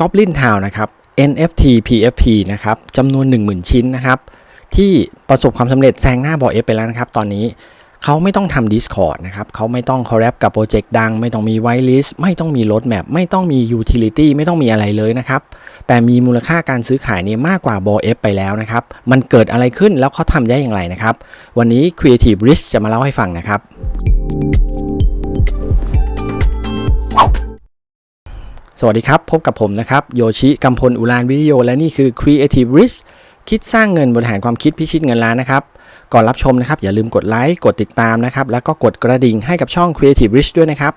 Goblin Town นะครับ NFT PFP นะครับจำนวน 10,000 ชิ้นนะครับ ที่ประสบความสำเร็จแซงหน้าบอเอฟไปแล้วนะครับ ตอนนี้เขาไม่ต้องทำ Discord นะครับเขาไม่ต้อง collab กับโปรเจกต์ดัง ไม่ต้องมี whitelist ไม่ต้องมี roadmap ไม่ต้องมี utility ไม่ต้องมีอะไรเลยนะครับ แต่มีมูลค่าการซื้อขายเนี่ยมากกว่าบอเอฟไปแล้วนะครับ มันเกิดอะไรขึ้นแล้วเขาทำได้อย่างไรนะครับ วันนี้ Creative Rich จะมาเล่าให้ฟังนะครับ สวัสดีครับ พบกับผมนะครับ โยชิกัมพล อุลานวิทโย และนี่คือ Creative Risk คิดสร้างเงินบริหารความคิดพิชิตเงินล้านนะครับ ก่อนรับชมนะครับ อย่าลืมกดไลค์ กดติดตามนะครับ แล้วก็กดกระดิ่งให้กับช่อง Creative Risk ด้วยนะครับ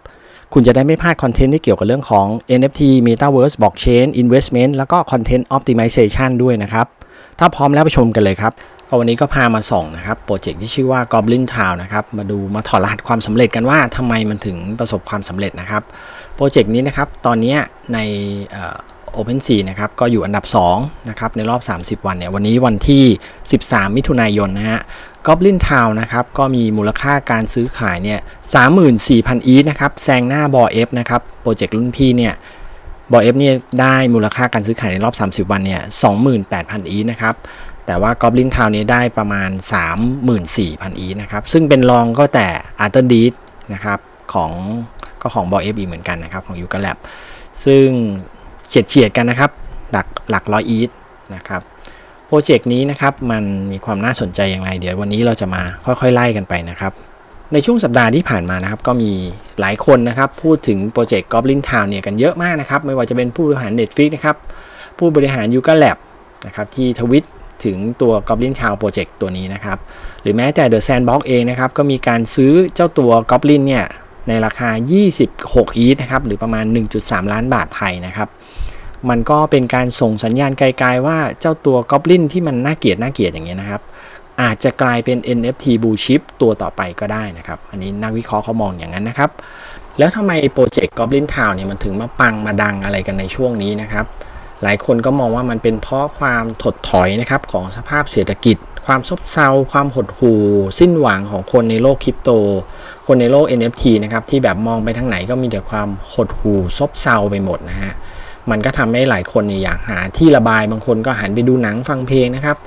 คุณจะได้ไม่พลาดคอนเทนต์ที่เกี่ยวกับเรื่องของ NFT Metaverse Blockchain Investment แล้วก็ Content Optimization ด้วยนะครับ ถ้าพร้อมแล้วไปชมกันเลยครับก็วันนี้ก็พามาส่องนะครับโปรเจกต์ที่ชื่อว่า Goblin Town นะครับมาดูมาถอดรหัสความสำเร็จกันว่าทำไมมันถึงประสบความสำเร็จนะครับ โปรเจกต์นี้นะครับ ตอนนี้ในเอ่อ OpenSea นะครับ ก็อยู่อันดับ 2 นะครับ ในรอบ 30 วันเนี่ย วันนี้วันที่ 13 มิถุนายนนะฮะ Goblin Town นะครับ ก็มีมูลค่าการซื้อขายเนี่ย 34,000 อีทนะครับ แซงหน้าบอเอฟนะครับ โปรเจกต์รุ่นพี่เนี่ยบอเอฟเนี่ยได้มูลค่าการซื้อขายในรอบ 30 วันเนี่ย 28,000 อีทนะครับแต่ว่า Goblin Town เนี่ยได้ประมาณ 34,000 อีทนะครับ ซึ่งเป็นรองก็แต่ a r t e r d e e d นะครับ ของ ก็ของบอเอฟอีเหมือนกันนะครับของ u g a l a b ซึ่งเฉียดเฉียดกันนะครับ หลักหลักร้อยอีทนะครับโปรเจกต์นี้นะครับมันมีความน่าสนใจอย่างไร เดี๋ยววันนี้เราจะมาค่อยๆไล่กันไปนะครับในช่วงสัปดาห์ที่ผ่านมานะครับก็มีหลายคนนะครับพูดถึงโปรเจกต์ Goblin Town เนี่ยกันเยอะมากนะครับไม่ว่าจะเป็นผู้บริหาร Netflix นะครับผู้บริหาร u g a Lab นะครับที่ทวิตถึงตัว Goblin Town Project ตัวนี้นะครับหรือแม้แต่ The Sandbox เองนะครับก็มีการซื้อเจ้าตัว Goblin เนี่ย ในราคา 26 อีทนะครับหรือประมาณ 1.3 ล้านบาทไทยนะครับ มันก็เป็นการส่งสัญญาณไกลๆว่าเจ้าตัว Goblin ที่มันน่าเกลียดน่าเกลียดอย่างเงี้ยนะครับ อาจจะกลายเป็น NFT Blue Chip ตัวต่อไปก็ได้นะครับ อันนี้นักวิเคราะห์เขามองอย่างนั้นนะครับ แล้วทำไมโปรเจกต์ Goblin Town เนี่ยมันถึงมาปังมาดังอะไรกันในช่วงนี้นะครับหลายคนก็มองว่ามันเป็นเพราะความถดถอยนะครับของสภาพเศรษฐกิจ ความซบเซา ความหดหู่ สิ้นหวังของคนในโลกคริปโต คนในโลก NFT นะครับที่แบบมองไปทางไหนก็มีแต่ความหดหู่ซบเซาไปหมดนะฮะมันก็ทำให้หลายคนเนี่ยอยากหาที่ระบายบางคนก็หันไปดูหนังฟังเพลงนะครับ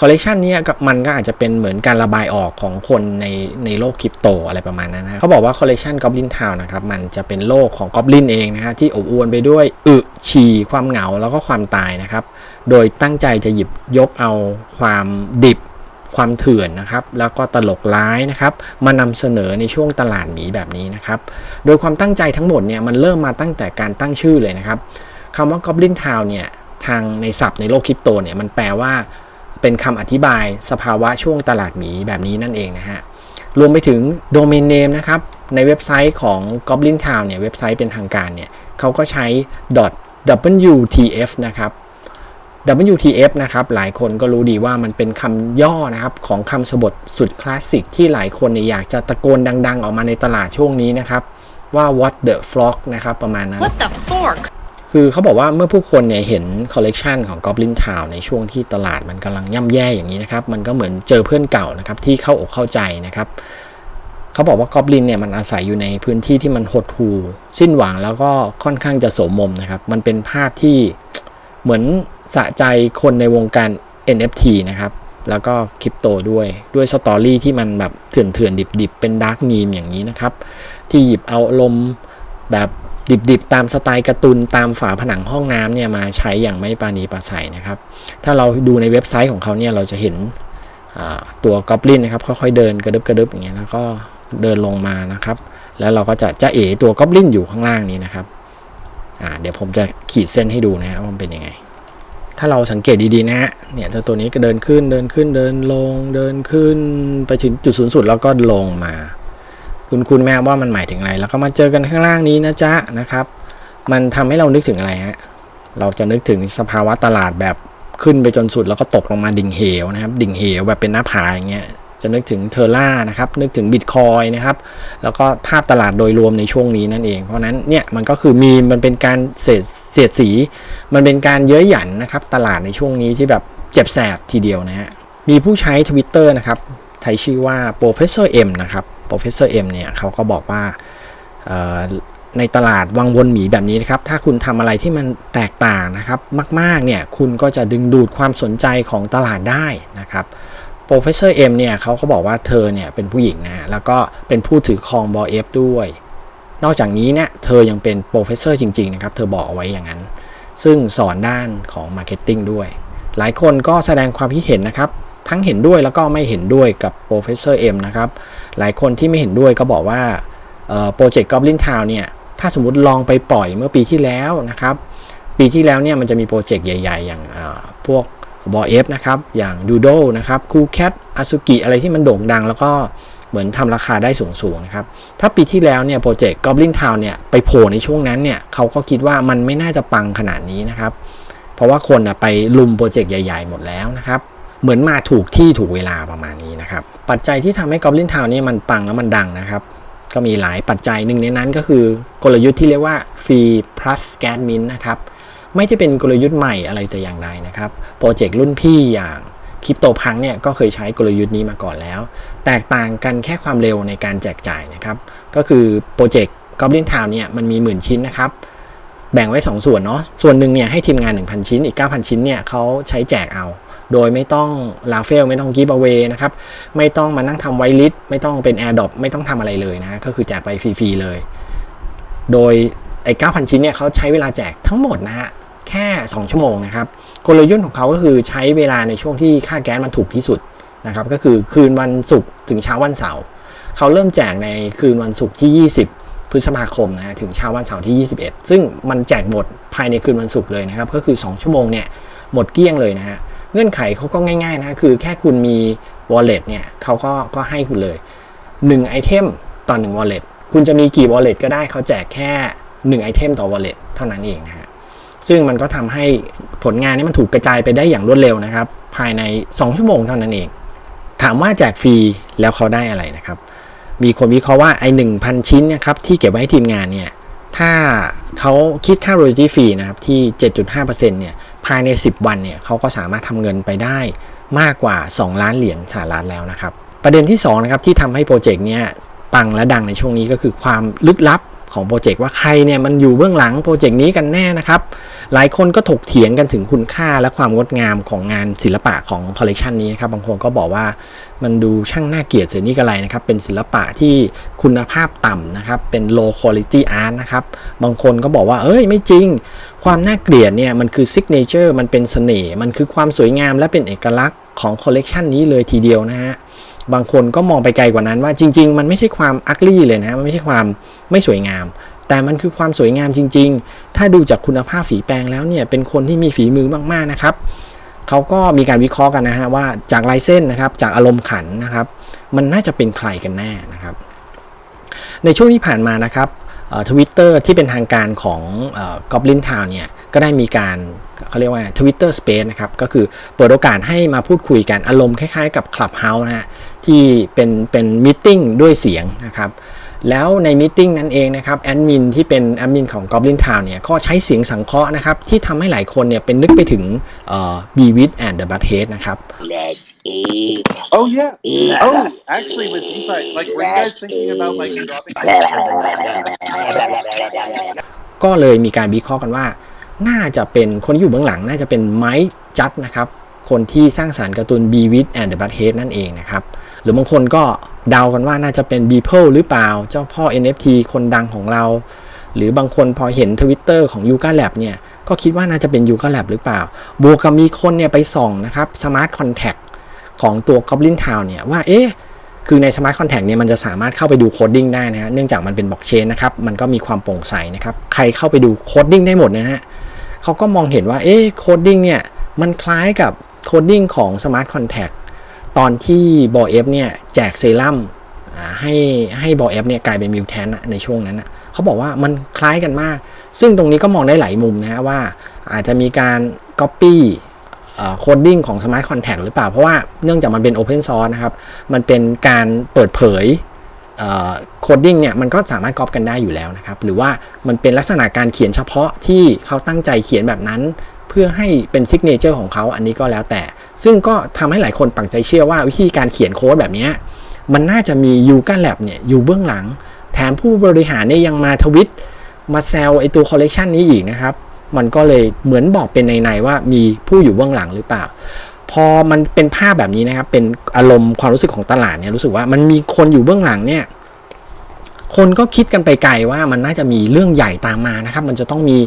คอลเลกชันนี้ก็มันก็อาจจะเป็นเหมือนการระบายออกของคนในในโลกคริปโตอะไรประมาณนั้นนะเขาบอกว่าคอลเลกชัน Goblin Town นะครับมันจะเป็นโลกของ Goblin เองนะฮะที่อบอวลไปด้วยอึฉี่ความเหงาแล้วก็ความตายนะครับ โดยตั้งใจจะหยิบยกเอาความดิบ ความเถื่อนนะครับ แล้วก็ตลกร้ายนะครับ มานำเสนอในช่วงตลาดหมีแบบนี้นะครับ โดยความตั้งใจทั้งหมดเนี่ยมันเริ่มมาตั้งแต่การตั้งชื่อเลยนะครับคำว่า Goblin Town เนี่ยทางในศัพท์ในโลกคริปโตเนี่ยมันแปลว่าเป็นคำอธิบายสภาวะช่วงตลาดหมีแบบนี้นั่นเองนะฮะรวมไปถึงโดเมนเนมนะครับในเว็บไซต์ของ Goblin Town เนี่ยเว็บไซต์เป็นทางการเนี่ยเขาก็ใช้ .wtf นะครับ WTF นะครับหลายคนก็รู้ดีว่ามันเป็นคำย่อนะครับของคำสบทสุดคลาสสิกที่หลายคนเนี่ยอยากจะตะโกนดัง ๆ ออกมาในตลาดช่วงนี้นะครับ ว่า what the flock นะครับประมาณนั้น What the fork? คือเขาบอกว่าเมื่อผู้คนเนี่ยเห็นคอลเลกชันของ Goblin Town ในช่วงที่ตลาดมันกำลังย่ำแย่อย่างนี้นะครับ มันก็เหมือนเจอเพื่อนเก่านะครับที่เข้าอกเข้าใจนะครับเขาบอกว่า Goblin เนี่ยมันอาศัยอยู่ในพื้นที่ที่มันหดหู่สิ้นหวังแล้วก็ค่อนข้างจะโสมมนะครับ มันเป็นภาพที่เหมือน สะใจคนในวงการ NFT นะครับ แล้วก็คริปโตด้วยด้วยสตอรี่ที่มันแบบเถื่อนเถื่อนดิบๆเป็นดาร์กมีมอย่างนี้นะครับ ที่หยิบเอาอารมแบบดิบๆ ตามสไตล์การ์ตูนตามฝาผนังห้องน้ำเนี่ยมาใช้อย่างไม่ปราณีประสัยนะครับ ถ้าเราดูในเว็บไซต์ของเขาเนี่ยเราจะเห็นตัวกอบลินนะครับค่อยๆเดินกระดึบกระดึบอย่างเงี้ยแล้วก็เดินลงมานะครับ แล้วเราก็จะจะเอ๋ตัวกอบลินอยู่ข้างล่างนี้นะครับเดี๋ยวผมจะขีดเส้นให้ดูนะฮะว่ามันเป็นยังไง ถ้าเราสังเกตดีๆนะฮะเนี่ยตัวนี้ก็เดินขึ้นเดินขึ้นเดินลงเดินขึ้นไปถึงจุดสูงสุดแล้วก็ลงมา คุณคุณแม่ว่ามันหมายถึงอะไร แล้วก็มาเจอกันข้างล่างนี้นะจ๊ะนะครับ มันทำให้เรานึกถึงอะไรฮะเราจะนึกถึงสภาวะตลาดแบบขึ้นไปจนสุดแล้วก็ตกลงมาดิ่งเหวนะครับ ดิ่งเหวแบบเป็นหน้าผาอย่างเงี้ย จะนึกถึงเทอร่านะครับ นึกถึงบิตคอยนะครับ แล้วก็ภาพตลาดโดยรวมในช่วงนี้นั่นเอง เพราะนั้นเนี่ยมันก็คือมีมันเป็นการเสียดเสียดสี มันเป็นการเย้ยหยันนะครับ ตลาดในช่วงนี้ที่แบบเจ็บแสบทีเดียวนะฮะ มีผู้ใช้ Twitter นะครับใช้ชื่อว่า Professor M นะครับ Professor M เนี่ยเขาก็บอกว่าในตลาดวังวนหมีแบบนี้นะครับ ถ้าคุณทำอะไรที่มันแตกต่างนะครับ มาก ๆ เนี่ย คุณก็จะดึงดูดความสนใจของตลาดได้นะครับ Professor M เอ็มเนี่ยเขาก็บอกว่าเธอเนี่ยเป็นผู้หญิงนะฮะแล้วก็เป็นผู้ถือครองบอเอฟด้วย นอกจากนี้เนี่ยเธอยังเป็นโปรเฟสเซอร์จริงๆนะครับเธอบอกเอาไว้อย่างนั้น ซึ่งสอนด้านของมาร์เก็ตติ้งด้วย หลายคนก็แสดงความคิดเห็นนะครับทั้งเห็นด้วยแล้วก็ไม่เห็นด้วยกับโปรเฟสเซอร์เอ็มนะครับหลายคนที่ไม่เห็นด้วยก็บอกว่าโปรเจกต์กอบลินทาวเนี่ยถ้าสมมติลองไปปล่อยเมื่อปีที่แล้วนะครับปีที่แล้วเนี่ยมันจะมีโปรเจกต์ใหญ่ ๆ อย่างพวก บอเอฟนะครับ อย่างดูโดนะครับคูแคทอาซุกิอะไรที่มันโด่งดัง แล้วก็เหมือนทำราคาได้สูงๆนะครับ ถ้าปีที่แล้วเนี่ยโปรเจกต์ Goblin Town เนี่ยไปโผล่ในช่วงนั้นเนี่ยเขาก็คิดว่ามันไม่น่าจะปังขนาดนี้นะครับ เพราะว่าคนอะไปลุมโปรเจกต์ใหญ่ ๆ หมดแล้วนะครับเหมือนมาถูกที่ถูกเวลาประมาณนี้นะครับ ปัจจัยที่ทำให้ Goblin Town นี่มันปังแล้วมันดังนะครับ ก็มีหลายปัจจัยหนึ่งในนั้นก็คือกลยุทธ์ที่เรียกว่า Free Plus Gas Mint นะครับ ไม่ได้เป็นกลยุทธ์ใหม่อะไรแต่อย่างใดนะครับโปรเจกต์รุ่นพี่อย่างคริปโตพังเนี่ยก็เคยใช้กลยุทธ์นี้มาก่อนแล้ว แตกต่างกันแค่ความเร็วในการแจกจ่ายนะครับ ก็คือโปรเจกต์ Goblin Town เนี่ยมันมีหมื่นชิ้นนะครับแบ่งไว้ 2 ส่วนเนาะส่วนหนึ่งเนี่ยให้ทีมงาน 1,000 ชิ้นอีก 9,000 ชิ้นเนี่ยเขาใช้แจกเอา โดยไม่ต้องลาเฟลไม่ต้องกิฟต์เอาไว้นะครับ ไม่ต้องมานั่งทำไวลิสไม่ต้องเป็น Air d r o p ไม่ต้องทำอะไรเลยนะก็คือแจกไปฟรีๆเลย โดยไอ้9,000 ชิ้นเนี่ยเขาใช้เวลาแจกทั้งหมดนะฮะ แค่ 2 ชั่วโมงนะครับกลยุทธ์ของเขาก็คือใช้เวลาในช่วงที่ค่าแก๊สมันถูกที่สุดนะครับก็คือคืนวันศุกร์ถึงเช้าวันเสาร์เขาเริ่มแจกในคืนวันศุกร์ที่ 20 พฤษภาคมนะฮะถึงเช้าวันเสาร์ที่ 21 ซึ่งมันแจกหมดภายในคืนวันศุกร์เลยนะครับก็คือ 2 ชั่วโมงเนี่ยหมดเกลี้ยงเลยนะฮะเงื่อนไขเขาก็ง่ายๆนะคือแค่คุณมี wallet เนี่ยเขาก็ก็ให้คุณเลย1ไอเทมต่อ1 wallet คุณจะมีกี่ wallet ก็ได้เขาแจกแค่ 1 ไอเทมต่อ wallet เท่านั้นเองนะฮะ ซึ่งมันก็ทำให้ผลงานนี้มันถูกกระจายไปได้อย่างรวดเร็วนะครับ ภายใน 2 ชั่วโมงเท่านั้นเอง ถามว่าแจกฟรีแล้วเขาได้อะไรนะครับ มีคนวิเคราะห์ว่าไอ้หนึ่งพันชิ้นนะครับที่เก็บไว้ให้ทีมงานเนี่ยถ้าเขาคิดค่า royalty fee นะครับที่ 7.5%เนี่ยภายใน 10 วันเนี่ยเขาก็สามารถทำเงินไปได้มากกว่า 2 ล้านเหรียญสหรัฐแล้วนะครับ ประเด็นที่2นะครับที่ทำให้โปรเจกต์เนี้ยปังและดังในช่วงนี้ก็คือความลึกลับ ของโปรเจกต์ว่าใครเนี่ยมันอยู่เบื้องหลังโปรเจกต์นี้กันแน่นะครับ หลายคนก็ถกเถียงกันถึงคุณค่าและความงดงามของงานศิลปะของคอลเลกชันนี้นะครับบางคนก็บอกว่ามันดูช่างน่าเกลียดเสียนี่กระไรนะครับ เป็นศิลปะที่คุณภาพต่ำนะครับ เป็น low quality art นะครับ บางคนก็บอกว่าเอ้ยไม่จริง ความน่าเกลียดเนี่ยมันคือ signature มันเป็นเสน่ห์มันคือความสวยงามและเป็นเอกลักษณ์ของคอลเลกชันนี้เลยทีเดียวนะฮะ บางคนก็มองไปไกลกว่านั้นว่าจริง ๆ มันไม่ใช่ความอักลี่เลยนะมันไม่ใช่ความไม่สวยงาม แต่มันคือความสวยงามจริง ๆ ถ้าดูจากคุณภาพฝีแปรงแล้วเนี่ยเป็นคนที่มีฝีมือมากๆนะครับเขาก็มีการวิเคราะห์กันนะฮะว่าจากลายเส้นนะครับจากอารมณ์ขันนะครับ มันน่าจะเป็นใครกันแน่นะครับ ในช่วงที่ผ่านมานะครับทวิตเตอร์ที่เป็นทางการของกอบลินทาวเนี่ยก็ได้มีการเขาเรียกว่า Twitter Space นะครับ ก็คือเปิดโอกาสให้มาพูดคุยกันอารมณ์คล้ายๆกับ Clubhouse นะฮะ ที่เป็นเป็นมิ팅ด้วยเสียงนะครับแล้วในมิ팅นั้นเองนะครับแอดมินที่เป็นแอดมินของ Goblin Town เนี่ยก็ใช้เสียงสังเคราะห์นะครับที่ทำให้หลายคนเนี่ยเป็นนึกไปถึง b w i t and the Butthead นะครับ Let's eat. Oh yeah. Yeah. Oh, actually, with DeFi, like, were you guys thinking about like dropping? ก็เลยมีการวิเคราะห์กันว่า น่าจะเป็นคนที่อยู่เบื้องหลัง น่าจะเป็นไมค์จัดนะครับคนที่สร้างสารรค์การ์ตูน b w i t and the Butthead นั่นเองนะครับ หรือบางคนก็เดากันว่าน่าจะเป็น Beeple หรือเปล่า เจ้าพ่อ NFT คนดังของเรา หรือบางคนพอเห็น Twitter ของ Yuga Lab เนี่ย ก็คิดว่าน่าจะเป็น Yuga Lab หรือเปล่า บวกกับมีคนเนี่ยไปส่องนะครับ Smart Contract ของตัว Goblin Town เนี่ยว่าเอ๊ะคือใน Smart Contract เนี่ยมันจะสามารถเข้าไปดูโคดดิ้งได้นะฮะเนื่องจากมันเป็นบล็อกเชนนะครับ มันก็มีความโปร่งใสนะครับ ใครเข้าไปดูโคดดิ้งได้หมดนะฮะเขาก็มองเห็นว่าเอ๊ะโคดดิ้งเนี่ยมันคล้ายกับโคดดิ้งของ Smart Contract ตอนที่บอเอฟเนี่ยแจกเซรั่มให้ให้บอเอฟเนี่ยกลายเป็นมิวแทนในช่วงนั้นนะเขาบอกว่ามันคล้ายกันมาก ซึ่งตรงนี้ก็มองได้หลายมุมนะว่าอาจจะมีการ Copy โคดดิ้งของ Smart Contract หรือเปล่า เพราะว่าเนื่องจากมันเป็น Open Source นะครับ มันเป็นการเปิดเผยโคดดิ้งเนี่ยมันก็สามารถก๊อปกันได้อยู่แล้วนะครับ หรือว่ามันเป็นลักษณะการเขียนเฉพาะที่เขาตั้งใจเขียนแบบนั้น เพื่อให้เป็นซิกเนเจอร์ของเขาอันนี้ก็แล้วแต่ ซึ่งก็ทำให้หลายคนปักใจเชื่อว่าวิธีการเขียนโค้ดแบบนี้ มันน่าจะมียูการแลบเนี่ยอยู่เบื้องหลัง แถมผู้บริหารเนี่ยยังมาทวิตมาแซวไอตัวคอลเลกชันนี้อีกนะครับ มันก็เลยเหมือนบอกเป็นในๆว่ามีผู้อยู่เบื้องหลังหรือเปล่า พอมันเป็นภาพแบบนี้นะครับ เป็นอารมณ์ความรู้สึกของตลาดเนี่ยรู้สึกว่ามันมีคนอยู่เบื้องหลังเนี่ยคนก็คิดกันไปไกลว่ามันน่าจะมีเรื่องใหญ่ตามมานะครับ มันจะต้องมี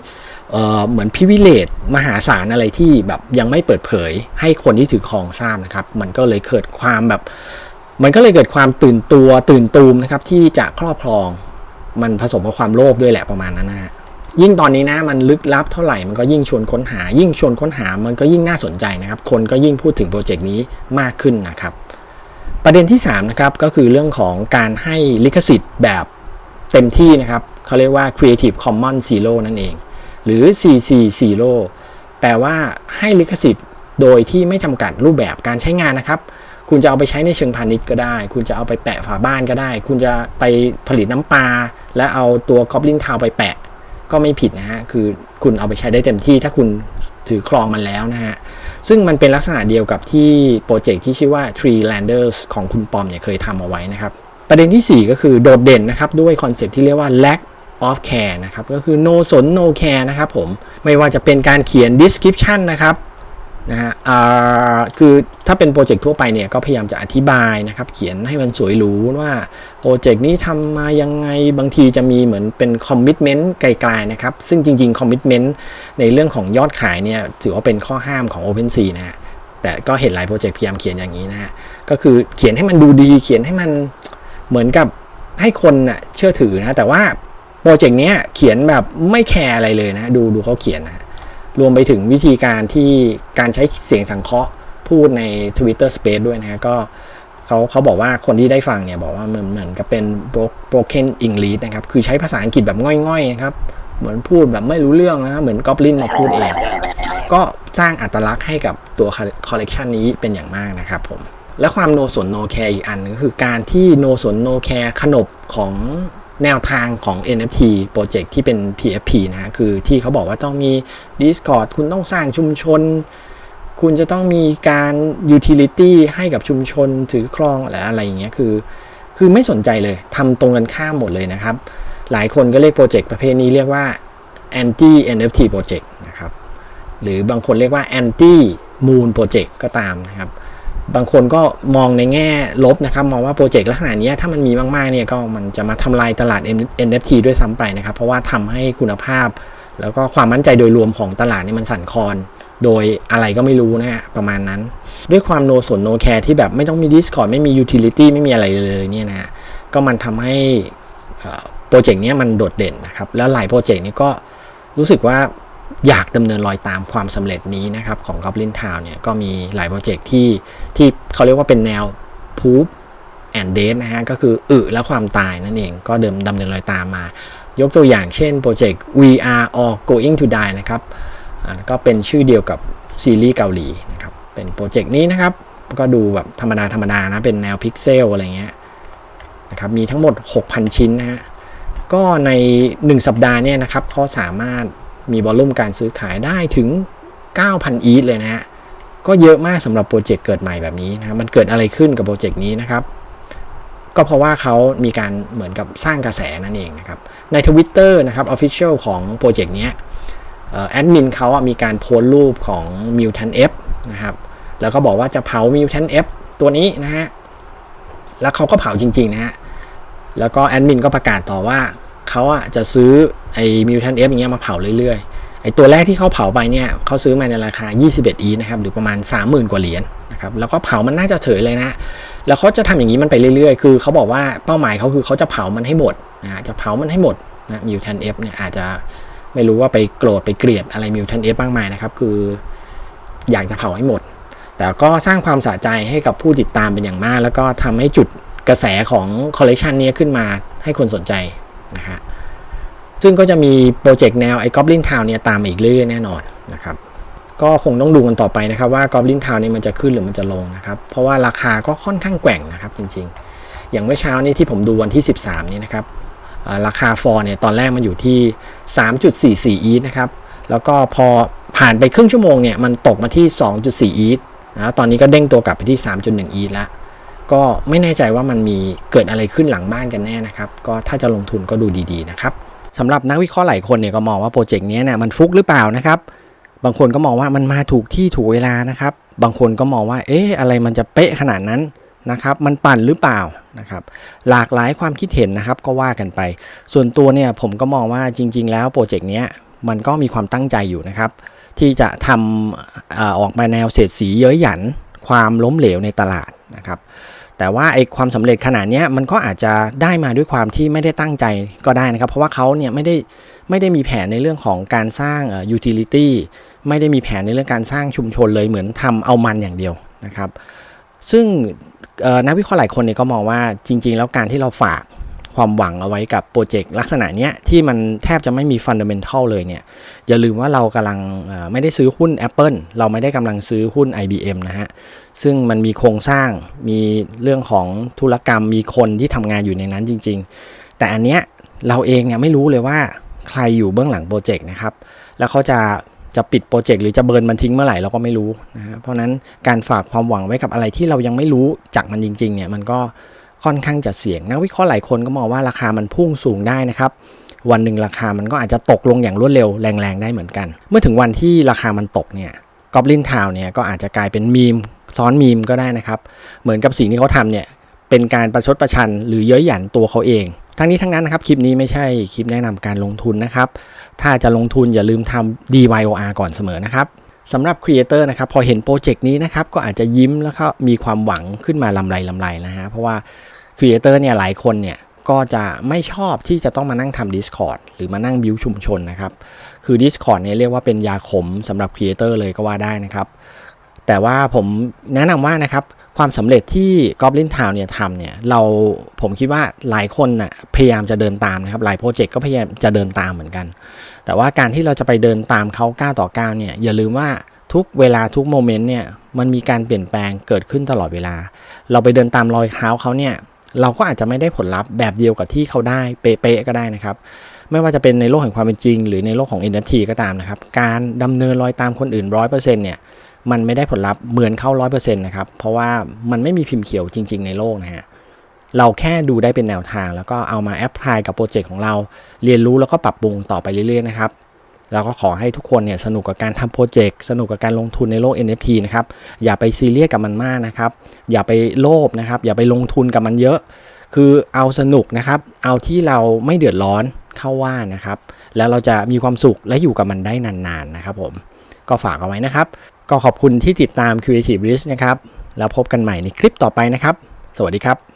เหมือนพิวิเลตมหาศาลอะไรที่แบบยังไม่เปิดเผยให้คนที่ถือครองทราบนะครับ มันก็เลยเกิดความแบบ มันก็เลยเกิดความตื่นตัวตื่นตูมนะครับที่จะครอบครองมันผสมกับความโลภด้วยแหละประมาณนั้นนะฮะยิ่งตอนนี้นะมันลึกลับเท่าไหร่มันก็ยิ่งชวนค้นหา ยิ่งชวนค้นหามันก็ยิ่งน่าสนใจนะครับ คนก็ยิ่งพูดถึงโปรเจกต์นี้มากขึ้นนะครับ ประเด็นที่3นะครับก็คือเรื่องของการให้ลิขสิทธิ์แบบเต็มที่นะครับเขาเรียกว่า Creative Commons Zero นั่นเอง หรือ CC Zero แปลว่าให้ลิขสิทธิ์โดยที่ไม่จำกัดรูปแบบการใช้งานนะครับ คุณจะเอาไปใช้ในเชิงพาณิชย์ก็ได้ คุณจะเอาไปแปะฝาบ้านก็ได้ คุณจะไปผลิตน้ำปลาและเอาตัวกอบลินทาวไปแปะ ก็ไม่ผิดนะฮะ คือคุณเอาไปใช้ได้เต็มที่ถ้าคุณถือครองมันแล้วนะฮะ ซึ่งมันเป็นลักษณะเดียวกับที่โปรเจกต์ที่ชื่อว่า Tree Landers ของคุณปอมเนี่ยเคยทำเอาไว้นะครับ ประเด็นทีสี่4 ก็คือโดดเด่นนะครับด้วยคอนเซปต์ที่เรียกว่า lack of care นะครับ ก็คือ no สน no care นะครับผม ไม่ว่าจะเป็นการเขียน description นะครับนะฮะอ่าคือถ้าเป็นโปรเจกต์ทั่วไปเนี่ยก็พยายามจะอธิบายนะครับ เขียนให้มันสวยหรูว่าโปรเจกต์นี้ทำมายังไงบางทีจะมีเหมือนเป็นคอมมิชเมนต์ไกลๆนะครับ ซึ่งจริงๆคอมมิชเมนต์ในเรื่องของยอดขายเนี่ยถือว่าเป็นข้อห้ามของ OpenSea นะฮะแต่ก็เห็นหลายโปรเจกต์พยายามเขียนอย่างนี้นะฮะก็คือเขียนให้มันดูดีเขียนให้มันเหมือนกับให้คนน่ะเชื่อถือนะแต่ว่า โปรเจกต์เนี้ยเขียนแบบไม่แคร์อะไรเลยนะ ดูดูเขาเขียนนะรวมไปถึงวิธีการที่การใช้เสียงสังเคราะห์พูดใน Twitter Space ด้วยนะฮะก็เขาเขาบอกว่าคนที่ได้ฟังเนี่ยบอกว่าเหมือนเหมือนกับเป็น broken English นะครับ คือใช้ภาษาอังกฤษแบบง่อยๆนะครับ เหมือนพูดแบบไม่รู้เรื่องนะฮะเหมือน Goblin มาพูดเอง ก็สร้างอัตลักษณ์ให้กับตัวคอลเลกชันนี้เป็นอย่างมากนะครับผมและความโนสนโนแคร์อีกอันก็คือการที่โนสนโนแคร์ขนบของ แนวทางของ NFT โปรเจกต์ที่เป็น PFP นะฮะคือที่เขาบอกว่าต้องมี Discord คุณต้องสร้างชุมชน คุณจะต้องมีการ utility ให้กับชุมชนถือครองอะไรอะไรอย่างเงี้ยคือ คือไม่สนใจเลยทำตรงกันข้ามหมดเลยนะครับ หลายคนก็เรียกโปรเจกต์ประเภทนี้เรียกว่า anti NFT project นะครับ หรือบางคนเรียกว่า anti moon project ก็ตามนะครับ บางคนก็มองในแง่ลบนะครับ มองว่าโปรเจกต์ลักษณะนี้ถ้ามันมีมากๆเนี่ยก็มันจะมาทำลายตลาด NFT ด้วยซ้ำไปนะครับ เพราะว่าทำให้คุณภาพ แล้วก็ความมั่นใจโดยรวมของตลาดนี่มันสั่นคลอน โดยอะไรก็ไม่รู้นะฮะประมาณนั้น ด้วยความโนสนโนแคร์ที่แบบไม่ต้องมี Discord ไม่มี Utility ไม่มีอะไรเลยเนี่ยนะก็มันทำให้โปรเจกต์นี้มันโดดเด่นนะครับ แล้วหลายโปรเจกต์นี้ก็รู้สึกว่า อยากดำเนินรอยตามความสำเร็จนี้นะครับของ Goblin Town เนี่ยก็มีหลายโปรเจกต์ที่ที่เขาเรียกว่าเป็นแนว Poop and Dead นะฮะก็คืออึและความตายนั่นเองก็เดิมดำเนินรอยตามมา ยกตัวอย่างเช่นโปรเจกต์ We Are All Going to Die นะครับก็เป็นชื่อเดียวกับซีรีส์เกาหลีนะครับเป็นโปรเจกต์นี้นะครับก็ดูแบบธรรมดาธรรมดานะเป็นแนวพิกเซลอะไรเงี้ยนะครับมีทั้งหมด 6,000 ชิ้นนะฮะก็ใน 1 สัปดาห์เนี่ยนะครับเขาสามารถ มีวอลลุ่มการซื้อขายได้ถึง 9,000 อีทเลยนะฮะ ก็เยอะมากสำหรับโปรเจกต์เกิดใหม่แบบนี้นะมันเกิดอะไรขึ้นกับโปรเจกต์นี้นะครับ ก็เพราะว่าเขามีการเหมือนกับสร้างกระแสนั่นเองนะครับ ใน Twitter นะครับ Official ของโปรเจกต์นี้แอดมินเขาอะมีการโพสต์รูปของ m u t a n F นะครับ แล้วก็บอกว่าจะเผา m u t a n F ตัวนี้นะฮะ แล้วเขาก็เผาจริงๆนะฮะ แล้วก็แอดมินก็ประกาศต่อว่า เขาอะจะซื้อไอ้ Mutant F อย่างเงี้ยมาเผาเรื่อยๆไอ้ตัวแรกที่เขาเผาไปเนี่ยเขาซื้อมาในราคา 21อีนะครับหรือประมาณ 30,000 กว่าเหรียญนะครับแล้วก็เผามันน่าจะเฉยเลยนะ แล้วเขาจะทำอย่างนี้มันไปเรื่อยๆ คือเขาบอกว่าเป้าหมายเขาคือเขาจะเผามันให้หมดนะจะเผามันให้หมดนะ Mutant F เนี่ยอาจจะไม่รู้ว่าไปโกรธไปเกลียดอะไร Mutant F มากมายนะครับคืออยากจะเผาให้หมด แต่ก็สร้างความสะใจให้กับผู้ติดตามเป็นอย่างมาก แล้วก็ทำให้จุดกระแสของคอลเลกชันนี้ขึ้นมาให้คนสนใจ นะฮะซึ่งก็จะมีโปรเจกต์แนวไอ้ Goblin Town เนี่ยตามมาอีกเรื่อยๆแน่นอนนะครับก็คงต้องดูกันต่อไปนะครับว่า Goblin Town เนี่ยมันจะขึ้นหรือมันจะลงนะครับเพราะว่าราคาก็ค่อนข้างแกว่งนะครับจริงๆ อย่างเมื่อเช้านี้ที่ผมดูวันที่ 13 นี้นะครับราคาฟอร์เนี่ยตอนแรกมันอยู่ที่ 3.44 อีทนะครับแล้วก็พอผ่านไปครึ่งชั่วโมงเนี่ยมันตกมาที่ 2.4 อีทนะตอนนี้ก็เด้งตัวกลับไปที่ 3.1 อีทแล้ว ก็ไม่แน่ใจว่ามันมีเกิดอะไรขึ้นหลังบ้านกันแน่นะครับ ก็ถ้าจะลงทุนก็ดูดีๆนะครับสำหรับนักวิเคราะห์หลายคนเนี่ยก็มองว่าโปรเจกต์นี้เนี่ยมันฟุกหรือเปล่านะครับ บางคนก็มองว่ามันมาถูกที่ถูกเวลานะครับ บางคนก็มองว่า เอ๊ะอะไรมันจะเป๊ะขนาดนั้นนะครับ มันปั่นหรือเปล่านะครับ หลากหลายความคิดเห็นนะครับก็ว่ากันไป ส่วนตัวเนี่ยผมก็มองว่าจริง ๆ แล้วโปรเจกต์นี้มันก็มีความตั้งใจอยู่นะครับ ที่จะทำอออกมาแนวเศษสีเย้ยหยันความล้มเหลวในตลาดนะครับ แต่ว่าไอ้ความสำเร็จขนาดเนี้ยมันก็อาจจะได้มาด้วยความที่ไม่ได้ตั้งใจก็ได้นะครับ เพราะว่าเขาเนี่ยไม่ได้ไม่ได้มีแผนในเรื่องของการสร้างเอ่อ utility ไม่ได้มีแผนในเรื่องการสร้างชุมชนเลยเหมือนทำเอามันอย่างเดียวนะครับ ซึ่งนักวิเคราะห์หลายคนเนี่ยก็มองว่าจริง ๆ แล้วการที่เราฝาก ความหวังเอาไว้กับโปรเจกต์ลักษณะเนี้ยที่มันแทบจะไม่มีฟันเดเมนทัลเลยเนี่ย อย่าลืมว่าเรากำลังไม่ได้ซื้อหุ้น Apple เราไม่ได้กำลังซื้อหุ้น IBM นะฮะ ซึ่งมันมีโครงสร้างมีเรื่องของธุรกรรมมีคนที่ทำงานอยู่ในนั้นจริง ๆ แต่อันเนี้ยเราเองเนี่ยไม่รู้เลยว่าใครอยู่เบื้องหลังโปรเจกต์นะครับ แล้วเขาจะจะปิดโปรเจกต์หรือจะเบิร์นมันทิ้งเมื่อไหร่เราก็ไม่รู้นะฮะเพราะฉะนั้นการฝากความหวังไว้กับอะไรที่เรายังไม่รู้จากมันจริงๆเนี่ยมันก็ ค่อนข้างจะเสี่ยง นักวิเคราะห์หลายคนก็มองว่าราคามันพุ่งสูงได้นะครับ วันหนึ่งราคามันก็อาจจะตกลงอย่างรวดเร็วแรงๆได้เหมือนกัน เมื่อถึงวันที่ราคามันตกเนี่ยกอบลินทาวเนี่ยก็อาจจะกลายเป็นมีมซ้อนมีมก็ได้นะครับ เหมือนกับสิ่งที่เขาทำเนี่ยเป็นการประชดประชันหรือเย้ยหยันตัวเขาเอง ทั้งนี้ทั้งนั้นนะครับคลิปนี้ไม่ใช่คลิปแนะนำการลงทุนนะครับ ถ้าจะลงทุนอย่าลืมทำ DYOR ก่อนเสมอนะครับสำหรับครีเอเตอร์นะครับพอเห็นโปรเจกต์นี้นะครับก็อาจจะยิ้มแล้วก็มีความหวังขึ้นมาลำไรลำไรนะฮะเพราะว่า รีเอเตอร์เนี่ยหลายคนเนี่ยก็จะไม่ชอบที่จะต้องมานั่งทำ Discord หรือมานั่งบิวชุมชนนะครับ คือ Discord เนี่ยเรียกว่าเป็นยาขมสำหรับครีเอเตอร์เลยก็ว่าได้นะครับ แต่ว่าผมแนะนำว่านะครับ ความสำเร็จที่ Goblin Town เนี่ยทำเนี่ยเราผมคิดว่าหลายคนน่ะพยายามจะเดินตามนะครับ หลายโปรเจกต์ก็พยายามจะเดินตามเหมือนกัน แต่ว่าการที่เราจะไปเดินตามเขาก้าวต่อก้าวเนี่ยอย่าลืมว่าทุกเวลาทุกโมเมนต์เนี่ยมันมีการเปลี่ยนแปลงเกิดขึ้นตลอดเวลา เราไปเดินตามรอยเท้าเขาเนี่ย เราก็อาจจะไม่ได้ผลลัพธ์แบบเดียวกับที่เขาได้เป๊ะๆก็ได้นะครับ ไม่ว่าจะเป็นในโลกแห่งความเป็นจริง หรือในโลกของ NFT ก็ตามนะครับ การดำเนินรอยตามคนอื่น 100%เนี่ยมันไม่ได้ผลลัพธ์เหมือนเข้า 100%นะครับ เพราะว่ามันไม่มีพิมพ์เขียวจริง ๆ ในโลกนะฮะเราแค่ดูได้เป็นแนวทาง แล้วก็เอามาแอพพลายกับโปรเจกต์ของเรา เรียนรู้แล้วก็ปรับปรุงต่อไปเรื่อยๆนะครับ แล้วก็ขอให้ทุกคนเนี่ยสนุกกับการทำโปรเจกต์สนุกกับการลงทุนในโลก NFT นะครับ อย่าไปซีเรียสกับมันมากนะครับ อย่าไปโลภนะครับ อย่าไปลงทุนกับมันเยอะ คือเอาสนุกนะครับ เอาที่เราไม่เดือดร้อนเข้าว่านะครับ แล้วเราจะมีความสุขและอยู่กับมันได้นานๆนะครับผม ก็ฝากเอาไว้นะครับ ก็ขอบคุณที่ติดตาม Creative Risk นะครับ แล้วพบกันใหม่ในคลิปต่อไปนะครับ สวัสดีครับ